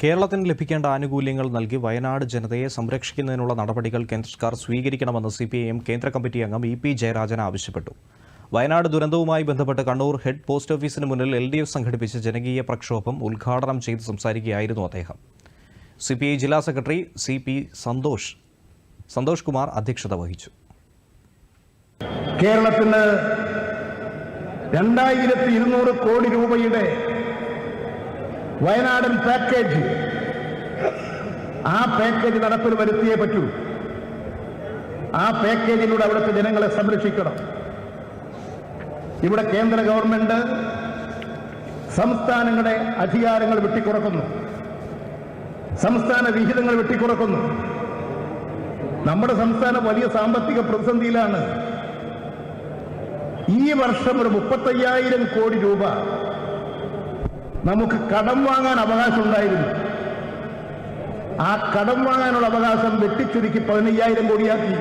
കേരളത്തിന് ലഭിക്കേണ്ട ആനുകൂല്യങ്ങൾ നൽകി വയനാട് ജനതയെ സംരക്ഷിക്കുന്നതിനുള്ള നടപടികൾ കേന്ദ്ര സർക്കാർ സ്വീകരിക്കണമെന്ന് സി പി ഐ എം കേന്ദ്ര കമ്മിറ്റി അംഗം ഇ പി ജയരാജൻ ആവശ്യപ്പെട്ടു. വയനാട് ദുരന്തവുമായി ബന്ധപ്പെട്ട് കണ്ണൂർ ഹെഡ് പോസ്റ്റ് ഓഫീസിന് മുന്നിൽ എൽ ഡി എഫ് സംഘടിപ്പിച്ച ജനകീയ പ്രക്ഷോഭം ഉദ്ഘാടനം ചെയ്ത് സംസാരിക്കുകയായിരുന്നു അദ്ദേഹം. സി പി ഐ ജില്ലാ secretary C P Santhosh Santhosh Kumar അധ്യക്ഷത വഹിച്ചു. കേരളത്തിന് രണ്ടായിരത്തി ഇരുന്നൂറ് കോടി രൂപയുടെ വയനാടൻ പാക്കേജ് ആ പാക്കേജ് നടപ്പിൽ വരുത്തിയേ പറ്റൂ. ആ പാക്കേജിലൂടെ അവിടുത്തെ ജനങ്ങളെ സംരക്ഷിക്കണം. ഇവിടെ കേന്ദ്ര ഗവൺമെന്റ് സംസ്ഥാനങ്ങളുടെ അധികാരങ്ങൾ വെട്ടിക്കുറക്കുന്നു. സംസ്ഥാന വിഹിതങ്ങൾ വെട്ടിക്കുറക്കുന്നു. നമ്മുടെ സംസ്ഥാനം വലിയ സാമ്പത്തിക പ്രതിസന്ധിയിലാണ്. ഈ വർഷം ഒരു മുപ്പത്തയ്യായിരം കോടി രൂപ നമുക്ക് കടം വാങ്ങാൻ അവകാശം ഉണ്ടായിരുന്നു. ആ കടം വാങ്ങാനുള്ള അവകാശം വെട്ടിച്ചുരുക്കി പതിനയ്യായിരം കോടിയാക്കി.